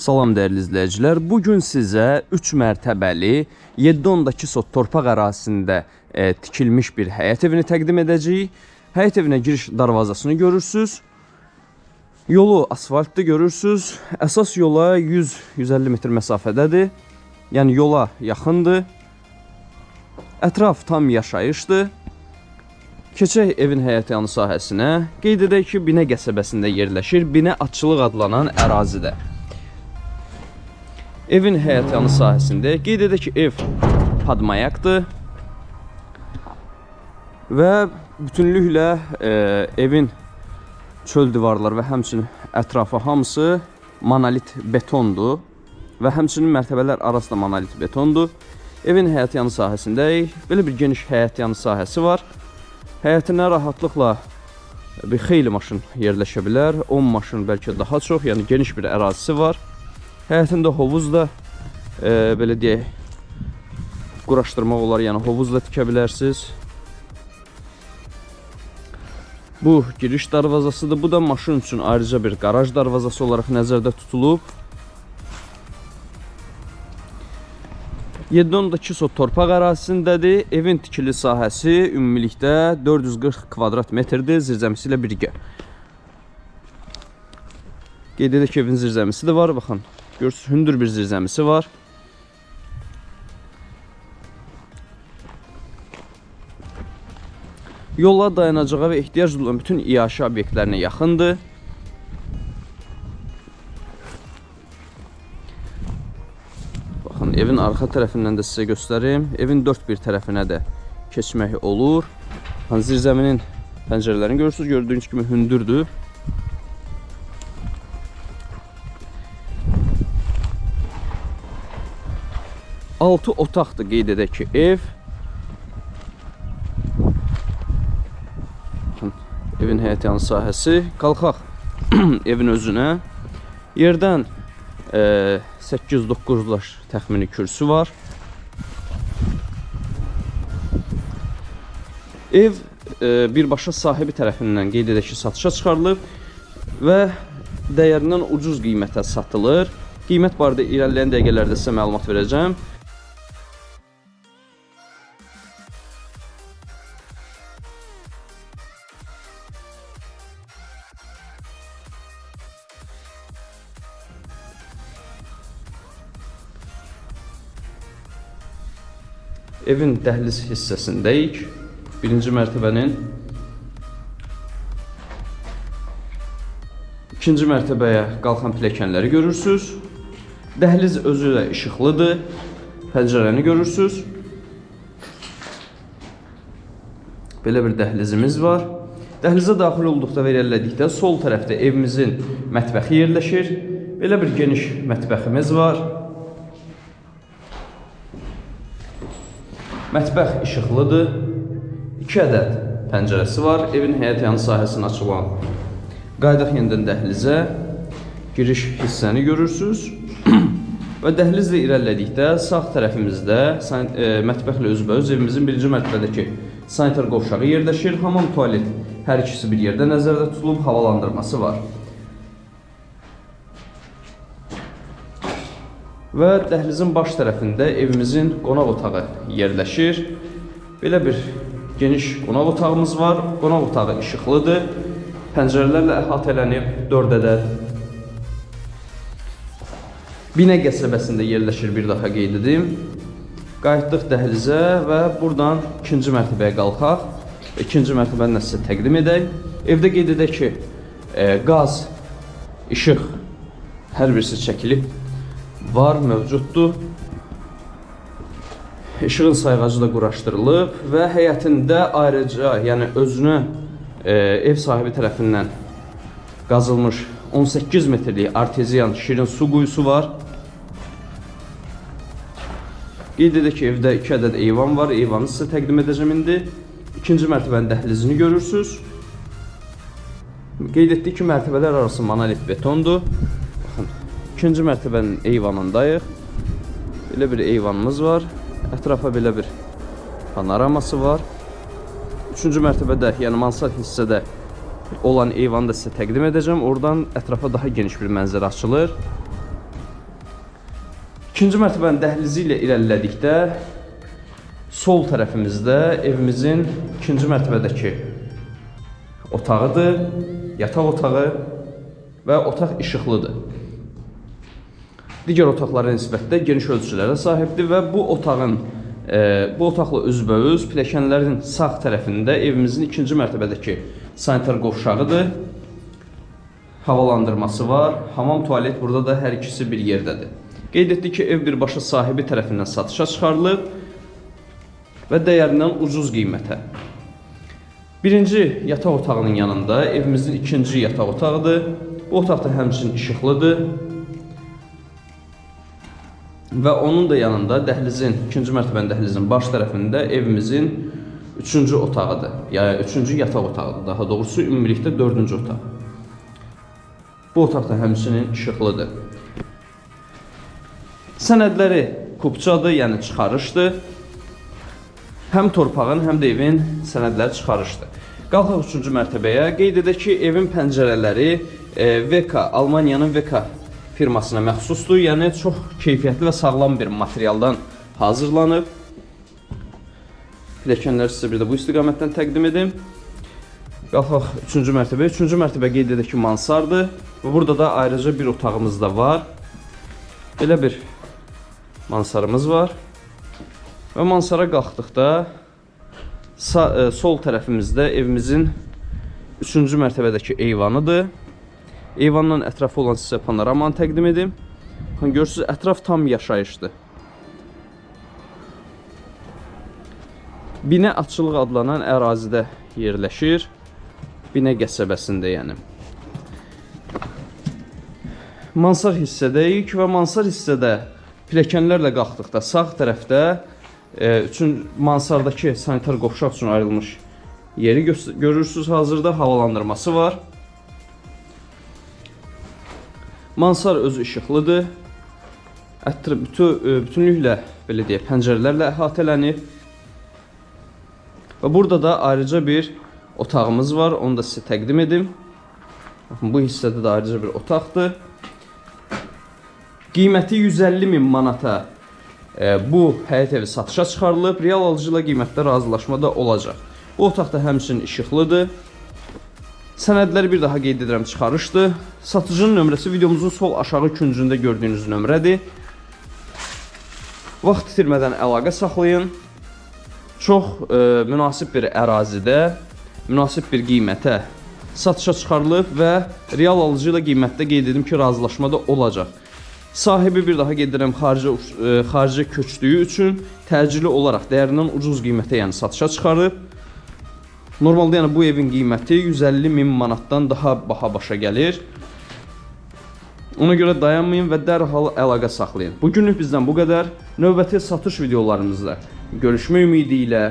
Salam dəyərli izləyicilər. Bu gün sizə 3 mərtəbəli 7-12 sot torpaq ərazisində e, tikilmiş bir həyət evini təqdim edəcəyik. Həyət evinə giriş darvazasını görürsüz. Yolu asfaltlı görürsüz. Əsas yola 100-150 metr məsafədədir. Yəni yola yaxındır. Ətraf tam yaşayışdır. Keçək evin həyətyanı sahəsinə. Qeyd edək ki, Binə qəsəbəsində yerləşir. Binə açılıq adlanan ərazidə. Evin həyətyanı sahəsində qeyd edək ki, ev padmayaqdır. Və bütünlüklə e, evin çöl divarları və həmçinin ətrafı hamısı monolit betondur və həmçinin mərtəbələr arası da monolit betondur. Evin həyətyanı sahəsindəyik. Belə bir geniş həyətyanı sahəsi var. Həyətinə rahatlıqla bir xeyli maşın yerləşə bilər. 10 maşın bəlkə daha çox, yəni geniş bir ərazisi var. Həyətində hovuz da e, belə deyək quraşdırmaq olar, yəni hovuz da tikə bilərsiniz. Bu giriş darvazasıdır. Bu da maşın üçün ayrıca bir garaj darvazası olaraq nəzərdə tutulub. 7-12 sot torpaq ərazisindədir. Evin tikili sahəsi ümumilikdə 440 kvadrat metrdir zirzəmisi ilə birgə. Qeyd edək evin zirzəmisi də var. Baxın, görürsünüz, hündür bir zirzəmisi var. Yola dayanacağa və ehtiyac duyulan bütün iaşə obyektlərinə yaxındır. Baxın, evin arxa tərəfindən də sizə göstərim. Evin dörd bir tərəfinə də keçmək olur. Zirzəminin pəncərələrini görürsünüz, gördüyünüz kimi hündürdür. Altı otaqdır qeyd edək ki, ev. Evin həyətyanı sahəsi. Qalxaq evin özünə. Yerdən e, 8-9 laş təxmini kürsü var. Ev e, birbaşa sahibi tərəfindən qeyd edək ki, satışa çıxarılıb və dəyərindən ucuz qiymətə satılır. Qiymət barədə irəliləyən dəqiqələrdə sizə məlumat verəcəm. Evin dəhliz hissəsindəyik. Birinci mərtəbənin ikinci mərtəbəyə qalxan pilləkənləri görürsüz. Dəhliz özü də işıqlıdır. Pəncərəni görürsüz. Belə bir dəhlizimiz var. Dəhlizə daxil olduqda və irəlilədikdə sol tərəfdə evimizin mətbəxi yerləşir. Belə bir geniş mətbəximiz var. Mətbəx işıqlıdır. 2 ədəd pəncərəsi var. Evin həyətyanı sahəsinə açılan. Qaydaq yenidən dəhlizə. Giriş hissəni görürsüz. Və dəhlizlə irəlilədikdə sağ tərəfimizdə e, mətbəxlə üzbəüz evimizin birinci mərtəbədəki sanitar qovşağı yerləşir. Hamam tualet hər ikisi bir yerdə nəzərdə tutulub havalandırması var. Və dəhlizin baş tərəfində evimizin qonaq otağı yerləşir. Belə bir geniş qonaq otağımız var. Qonaq otağı işıqlıdır. Pəncərələrlə əhatələnib 4 ədəd. Binə qəsəbəsində yerləşir bir daha qeyd edim. Qayıtdıq dəhlizə və buradan ikinci mərtəbəyə qalxaq. İkinci mərtəbəni də sizə təqdim edək. Evdə qeyd edək ki, e, qaz, işıq hər birisi çəkilib var, mövcuddur. İşığın sayğacı da quraşdırılıb və həyətində ayrıca, yəni özünə e, ev sahibi tərəfindən qazılmış 18 metrlik arteziyan şirin su quyusu var. Qeyd edək ki, evdə 2 ədəd eyvan var. Eyvanı sizə təqdim edəcəm indi. İkinci mərtəbənin dəhlizini görürsüz. Qeyd etdik ki, mərtəbələr arası monolit betondur. İkinci mərtəbənin eyvanındayıq. Belə bir eyvanımız var. Ətrafa belə bir panoraması var. Üçüncü mərtəbədə, yəni mansard hissədə olan eyvanı da sizə təqdim edəcəm. Oradan ətrafa daha geniş bir mənzərə açılır. İkinci mərtəbənin dəhlizi ilə irəlilədikdə sol tərəfimizdə evimizin ikinci mərtəbədəki otağıdır, yataq otağı və otaq işıqlıdır. Digər otaqlara nisbətdə geniş ölçülərə sahibdir və bu otağın e, bu otaqla üzbəüz pilləkənlərin sağ tərəfində evimizin ikinci mərtəbədəki sanitar qovşağıdır. Havalandırması var. Hamam, tualet burada da hər ikisi bir yerdədir. Qeyd etdik ki, ev birbaşa sahibi tərəfindən satışa çıxarılıb və dəyərindən ucuz qiymətə. Birinci yataq otağının yanında evimizin ikinci yataq otağıdır. Bu otaq da həmçinin işıqlıdır. Və onun da yanında dəhlizin, ikinci mərtəbənin dəhlizin baş tərəfində evimizin üçüncü otağıdır. Yəni üçüncü yataq otağıdır. Daha doğrusu ümumilikdə dördüncü otaq. Bu otaq da həmçinin işıqlıdır. Sənədləri kupçadır, yəni çıxarışdır. Həm torpağın, həm də evin sənədləri çıxarışdır. Qalxaq 3-cü mərtəbəyə. Qeyd edək ki, evin pəncərələri e, VK, Almaniyanın VK firmasına məxsusdur. Yəni çox keyfiyyətli və sağlam bir materialdan hazırlanıb. Pilləkənləri sizə bir də bu istiqamətdən təqdim edim. Qalxaq 3-cü mərtəbəyə. 3-cü mərtəbə qeyd edək ki, mansardır. Və burada da ayrıca bir otağımız da var. Belə bir mansarımız var. Və mansara qalxdıqda e, sol tərəfimizdə evimizin 3-cü mərtəbədəki eyvanıdır. Eyvandan ətrafı olan sizə panoramanı təqdim edim. Baxın görürsüz, ətraf tam yaşayışdır. Binə açılıq adlanan ərazidə yerləşir. Binə qəsəbəsində yəni. Mansar hissədəyik və mansar hissədə pilləkənlərlə qalxdıqda sağ tərəfdə e, üçün mansardakı sanitar qovşaq üçün ayrılmış yeri görürsüz. Hazırda havalandırması var. Mansar özü işıqlıdır. Ətri bütün e, bütünlüklə belə deyək, pəncərələrlə əhatələnib. Və burada da ayrıca bir otağımız var. Onu da sizə təqdim edim. Baxın bu hissədə də ayrıca bir otaqdır. Qiyməti 150 min manata e, bu həyət evi satışa çıxarılıb. Real alıcı ilə qiymətdə razılaşma da olacaq. Bu otaq da həmçinin işıqlıdır. Sənədləri bir daha qeyd edirəm çıxarışdır. Satıcının nömrəsi videomuzun sol aşağı küncündə gördüyünüz nömrədir. Vaxt itirmədən əlaqə saxlayın. Çox e, münasib bir ərazidə, münasib bir qiymətə satışa çıxarılıb və real alıcı ilə qiymətdə qeyd edim ki, razılaşma da olacaq. Sahibi bir daha qeyd edirəm xaricə e, xaricə köçdüyü üçün təcili olaraq dəyərindən ucuz qiymətə yəni satışa çıxarıb. Normalda yəni bu evin qiyməti 150 min manatdan daha baha başa gəlir. Ona görə dayanmayın və dərhal əlaqə saxlayın. Bu günlük bizdən bu qədər. Növbəti satış videolarımızda görüşmək ümidi ilə.